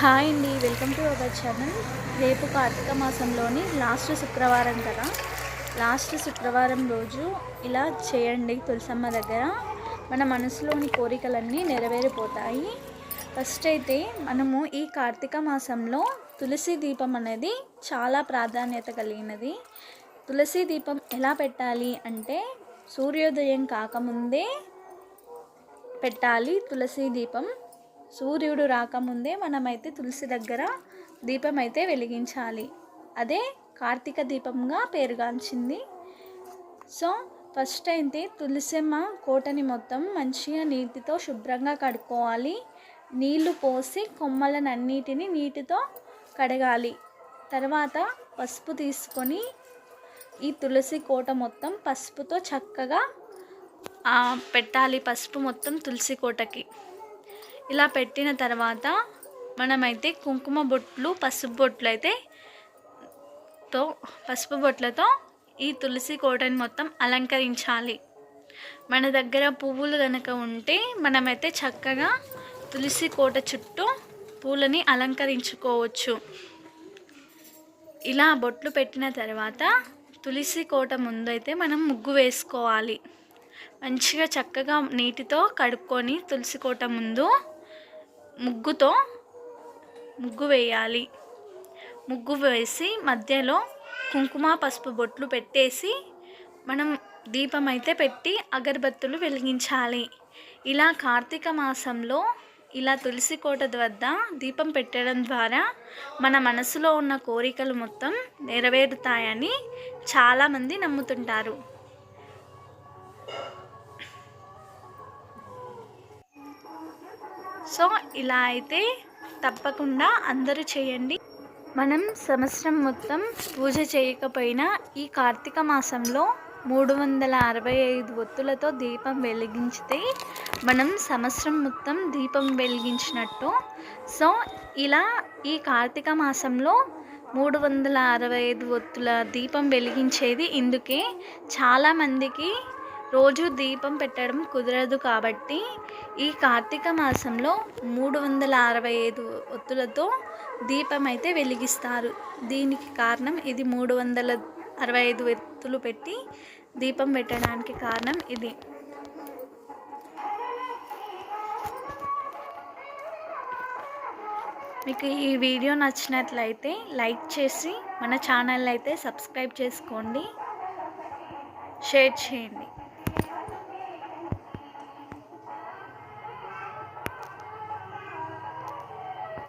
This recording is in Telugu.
హాయ్ అండి వెల్కమ్ టు అవర్ ఛానల్. రేపు కార్తీక మాసంలోని లాస్ట్ శుక్రవారం కదా? లాస్ట్ శుక్రవారం రోజు ఇలా చేయండి తులసమ్మ దగ్గర. మన మనసులోని కోరికలన్నీ నెరవేరిపోతాయి. ఫస్ట్ అయితే మనము ఈ కార్తీక మాసంలో తులసి దీపం అనేది చాలా ప్రాధాన్యత కలిగినది. తులసి దీపం ఎలా పెట్టాలి అంటే సూర్యోదయం కాకముందే పెట్టాలి తులసి దీపం. సూర్యుడు రాకముందే మనమైతే తులసి దగ్గర దీపం అయితే వెలిగించాలి. అదే కార్తీక దీపంగా పేరుగాంచింది. సో ఫస్ట్ అయితే తులసిమ్మ కోటని మొత్తం మంచిగా నీటితో శుభ్రంగా కడుక్కోవాలి. నీళ్ళు పోసి కొమ్మలనన్నిటిని నీటితో కడగాలి. తర్వాత పసుపు తీసుకొని ఈ తులసి కోట మొత్తం పసుపుతో చక్కగా పెట్టాలి పసుపు మొత్తం తులసి కోటకి. ఇలా పెట్టిన తర్వాత మనమైతే కుంకుమ బొట్లు పసుపు బొట్లు అయితే తో పసుపు బొట్లతో ఈ తులసి కోటని మొత్తం అలంకరించాలి. మన దగ్గర పువ్వులు కనుక ఉంటే మనమైతే చక్కగా తులసి కోట చుట్టూ పూలని అలంకరించుకోవచ్చు. ఇలా బొట్లు పెట్టిన తర్వాత తులసి కోట ముందు అయితే మనం ముగ్గు వేసుకోవాలి. మంచిగా చక్కగా నీటితో కడుక్కొని తులసి కోట ముందు ముగ్గుతో ముగ్గు వేయాలి. ముగ్గు వేసి మధ్యలో కుంకుమ పసుపు బొట్లు పెట్టేసి మనం దీపం అయితే పెట్టి అగరబత్తులు వెలిగించాలి. ఇలా కార్తీక మాసంలో ఇలా తులసి కోట వద్ద దీపం పెట్టడం ద్వారా మన మనసులో ఉన్న కోరికలు మొత్తం నెరవేరుతాయని చాలామంది నమ్ముతుంటారు. సో ఇలా అయితే తప్పకుండా అందరూ చేయండి. మనం సంవత్సరం మొత్తం పూజ చేయకపోయినా ఈ కార్తీక మాసంలో మూడు వందల అరవై ఐదు ఒత్తులతో దీపం వెలిగించితే మనం సంవత్సరం మొత్తం దీపం వెలిగించినట్టు. సో ఇలా ఈ కార్తీక మాసంలో మూడు వందల అరవై ఐదు ఒత్తుల దీపం వెలిగించేది ఇందుకే. చాలామందికి రోజు దీపం పెట్టడం కుదరదు కాబట్టి ఈ కార్తీక మాసంలో మూడు వందల అరవై ఐదు ఒత్తులతో దీపం అయితే వెలిగిస్తారు. దీనికి కారణం ఇది మూడు వందల అరవై ఐదు ఎత్తులు పెట్టి దీపం పెట్టడానికి కారణం ఇది. మీకు ఈ వీడియో నచ్చినట్లయితే లైక్ చేసి మన ఛానల్ అయితే సబ్స్క్రైబ్ చేసుకోండి. షేర్ చేయండి.